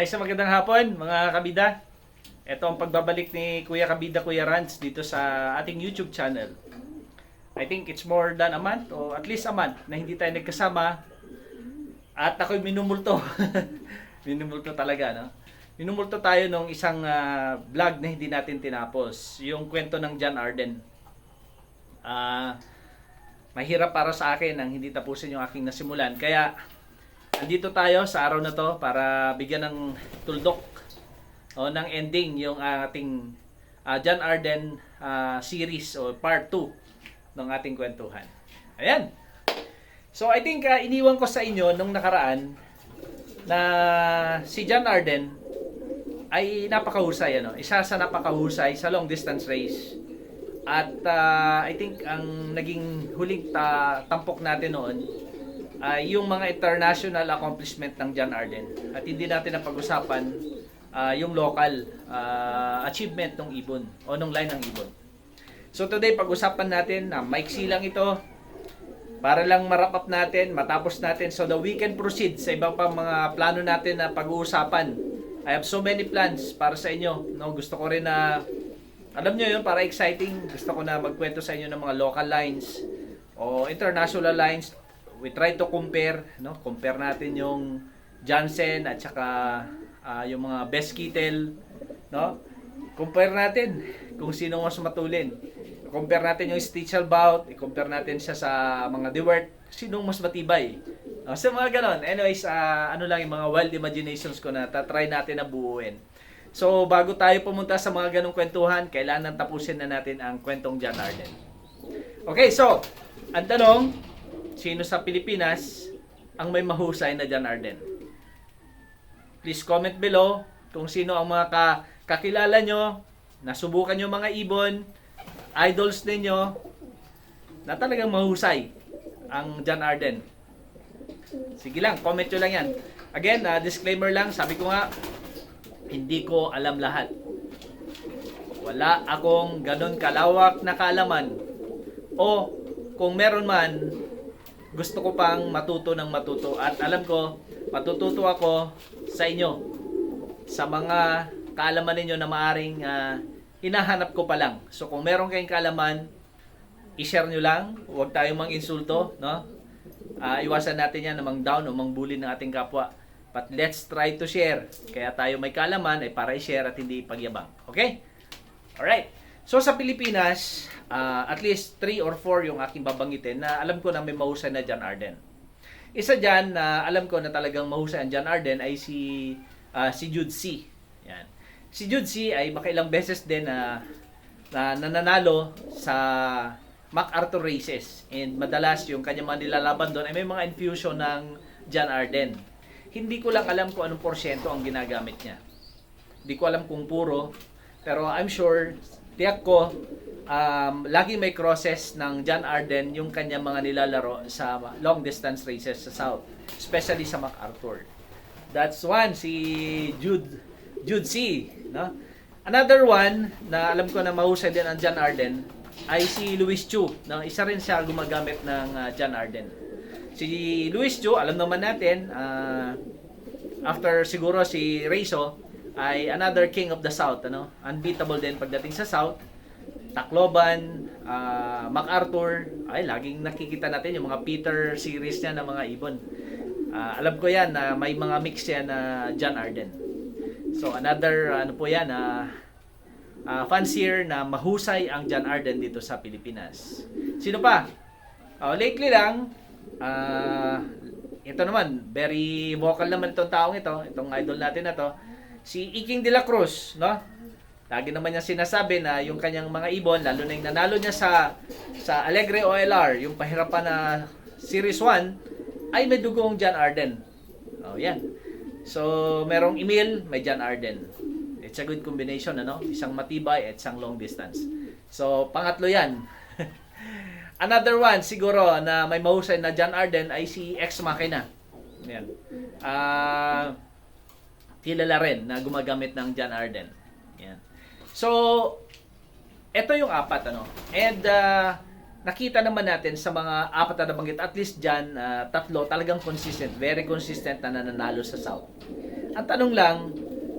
Ay sa magandang hapon mga kabida. Ito ang pagbabalik ni Kuya Kabida Kuya Rans dito sa ating YouTube channel. I think it's more than a month o at least a month na hindi tayo nagkasama at ako'y minumulto. minumulto talaga, no? Minumulto tayo nung isang ah, vlog na hindi natin tinapos. Yung kwento ng John Arden. Ah, mahirap para sa akin ang hindi tapusin yung aking nasimulan. Kaya andito tayo sa araw na to para bigyan ng tuldok o ng ending yung ating ah, John Arden ah, series o part 2 ng ating kwentuhan. Ayan. So I think ah, iniwan ko sa inyo nung nakaraan na si John Arden ay napakahusay ano. Isa sa napakahusay sa long distance race. At ah, I think ang naging huling ta- tampok natin noon ay yung mga international accomplishment ng John Arden. At hindi natin napag-usapan ah, yung local ah, achievement ng Ibon o nung line ng Ibon. So today pag-usapan natin na maiksi lang ito para lang marap up natin, matapos natin so that we can proceed sa ibang pang mga plano natin na pag-uusapan. I have so many plans para sa inyo. No, gusto ko rin na alam nyo yun, para exciting. Gusto ko na magkwento sa inyo ng mga local lines o international lines. We try to compare, no? Compare natin yung Jansen at saka ah, yung mga best kittel, no? Compare natin kung sino mas matulin. Compare natin yung Stichel Bout, i-compare natin siya sa mga Dewart, sinong mas matibay. Uh, so mga ganon. Anyways, ah, ano lang yung mga wild imaginations ko na tatry natin na buuin. So bago tayo pumunta sa mga ganong kwentuhan, kailangan tapusin na natin ang kwentong John Arden. Okay, so, ang tanong, sino sa Pilipinas ang may mahusay na John Arden? Please comment below kung sino ang mga ka- kakilala nyo, nasubukan nyo mga ibon, idols ninyo, na talagang mahusay ang John Arden. Sige lang, comment nyo lang yan. Again, ah, disclaimer lang, sabi ko nga, hindi ko alam lahat. Wala akong ganon kalawak na kaalaman. O kung meron man, gusto ko pang matuto ng matuto. At alam ko, matututo ako sa inyo. Sa mga kaalaman ninyo na maaring ah, hinahanap ko pa lang. So kung meron kayong kaalaman, i-share nyo lang. Huwag tayong mang insulto, no? Ah, iwasan natin yan na mang down o mang bully ng ating kapwa. But let's try to share. Kaya tayo may kaalaman ay para i-share at hindi pagyabang. Okay? Alright. So sa Pilipinas, ah, at least 3 or 4 yung aking babanggitin na alam ko na may mahusay na John Arden. Isa dyan na alam ko na talagang mahusay ang John Arden ay si ah, si Jude C. Yan. Si Jude C ay makailang beses din na na nananalo sa MacArthur races and madalas yung kanyang mga nilalaban doon ay may mga infusion ng John Arden. Hindi ko lang alam kung anong porsyento ang ginagamit niya. Hindi ko alam kung puro, pero I'm sure, tiyak ko, um, lagi may crosses ng John Arden yung kanyang mga nilalaro sa long distance races sa South, especially sa MacArthur. That's one, si Jude, Jude C. No? Another one na alam ko na mahusay din ang John Arden ay si Luis Chu. No? Isa rin siya gumagamit ng uh, John Arden. Si Luis Chu, alam naman natin, ah, after siguro si Reyso, ay another king of the South. Ano? Unbeatable din pagdating sa South. Tacloban, ah, MacArthur, ay laging nakikita natin yung mga Peter series niya ng mga ibon. Ah, alam ko yan na may mga mix yan na John Arden. So another ano po yan na uh, fancier na mahusay ang John Arden dito sa Pilipinas. Sino pa? Oh, lately lang ah, ito naman very vocal naman itong taong ito, itong idol natin na to, si Iking de la Cruz, no? Lagi naman niya sinasabi na yung kanyang mga ibon, lalo na yung nanalo niya sa sa Alegre OLR, yung pahirapan na Series 1, ay may dugong John Arden. Oh, yan. So, merong Emil, may John Arden. It's a good combination, ano? Isang matibay at isang long distance. So, pangatlo yan. Another one, siguro, na may mahusay na John Arden ay si Ex Machina. Yan. Ah, kilala rin na gumagamit ng John Arden. Yan. So, ito yung apat, ano? And, ah, nakita naman natin sa mga apat na nabanggit, at least dyan, ah, tatlo, talagang consistent, very consistent na nananalo sa South. Ang tanong lang,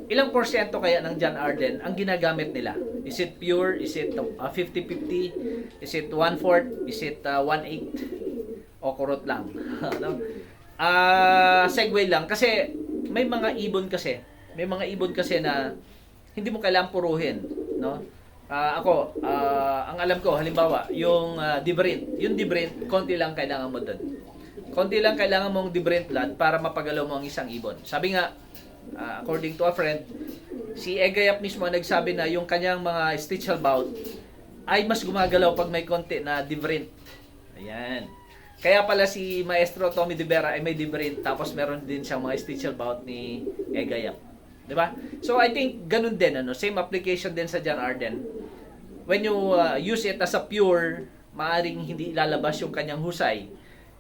ilang porsyento kaya ng John Arden ang ginagamit nila? Is it pure? Is it uh, 50-50? Is it 1-4? Is it uh, 1-8? O kurot lang? ano? Ah, segue lang kasi may mga ibon kasi, may mga ibon kasi na hindi mo kailangang puruhin, no? Ah, ako, ah, ang alam ko halimbawa, yung uh, Dibrint, yung Dibrint, konti lang kailangan mo doon. Konti lang kailangan mong Dibrint blood para mapagalaw mo ang isang ibon. Sabi nga, ah, according to a friend, si Egayap mismo nagsabi na yung kanyang mga stitchal bout ay mas gumagalaw pag may konti na Dibrint. Ayan. Kaya pala si Maestro Tommy De Vera ay may Dibrint tapos meron din siyang mga stitchal bout ni Egayap. 'Di ba? So I think ganun din ano, same application din sa John Arden. When you uh, use it as a pure, maaring hindi lalabas yung kanyang husay.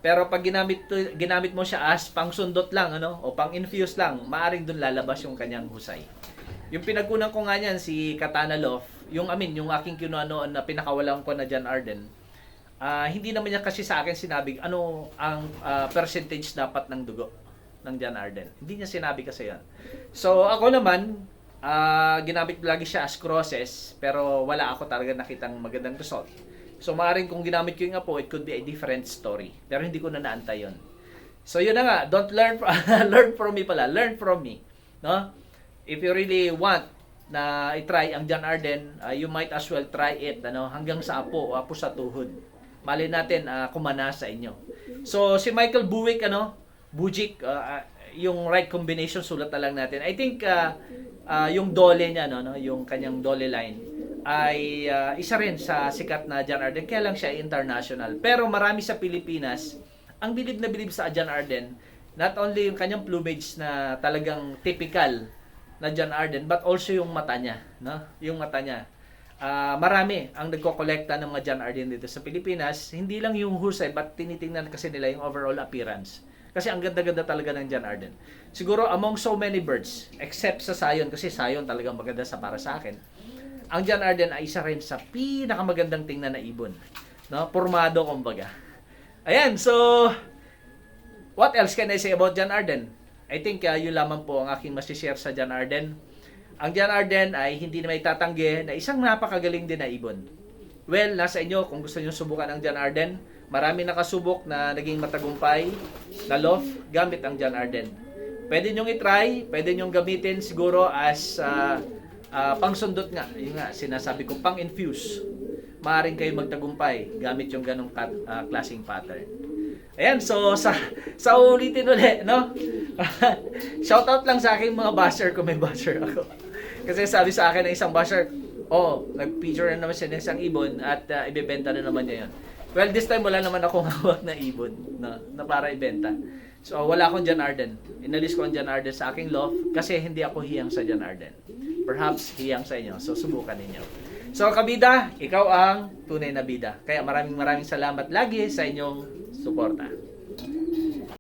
Pero pag ginamit ginamit mo siya as pangsundot lang ano o pang-infuse lang, maaring doon lalabas yung kanyang husay. Yung pinagkunan ko nga niyan si Katana Love, yung amin, yung aking kinuha noon na pinakawalan ko na John Arden. Ah, hindi naman niya kasi sa akin sinabi ano ang ah, percentage dapat ng dugo ng John Arden. Hindi niya sinabi kasi yan. So ako naman, ah, ginamit ko lagi siya as crosses, pero wala ako talaga nakitang magandang result. So maaaring kung ginamit ko yung apo, it could be a different story. Pero hindi ko na naantay yun. So yun na nga, don't learn learn from me pala, learn from me. No? If you really want na i-try ang John Arden, uh, you might as well try it ano hanggang sa apo o apo sa tuhod. Mali natin uh, kumana sa inyo. So si Michael Buwick ano, Bujic uh, uh, yung right combination sulat na lang natin. I think uh, uh, yung dole niya no, no, yung kanyang dole line ay uh, isa rin sa sikat na John Arden. Kaya lang siya international. Pero marami sa Pilipinas ang bilib na bilib sa John Arden, not only yung kanyang plumage na talagang typical na John Arden, but also yung mata niya, no? Yung mata niya. Ah, marami ang nagko-kolekta ng mga John Arden dito sa Pilipinas. Hindi lang yung husay, but tinitingnan kasi nila yung overall appearance. Kasi ang ganda-ganda talaga ng John Arden. Siguro among so many birds, except sa Sayon, kasi Sayon talagang maganda sa para sa akin. Ang John Arden ay isa rin sa pinakamagandang tingnan na ibon. No? Pormado, kumbaga. Ayan, so, what else can I say about John Arden? I think uh, yun lamang po ang aking masishare sa John Arden. Ang John Arden ay hindi na may tatanggi na isang napakagaling din na ibon. Well, nasa inyo kung gusto niyo subukan ang John Arden. Marami nakasubok na naging matagumpay na loft gamit ang John Arden. Pwede nyo i-try, pwede nyo gamitin siguro as uh, uh, pangsundot nga. Yung nga, sinasabi ko, pang-infuse. Maaring kayo magtagumpay gamit yung ganong kat, uh, klaseng pattern. Ayan, so sa sa ulitin ulit, no? Shoutout lang sa aking mga basher kung may basher ako. Kasi sabi sa akin ng isang basher, oh, nag-feature na naman siya ng isang ibon at uh, ibebenta na naman niya yun. Well, this time wala naman akong hawak na ibon na, na para ibenta. So, wala akong John Arden. Inalis ko ang John Arden sa aking loft kasi hindi ako hiyang sa John Arden. Perhaps hiyang sa inyo. So, subukan ninyo. So, kabida, ikaw ang tunay na bida. Kaya maraming maraming salamat lagi sa inyong suporta.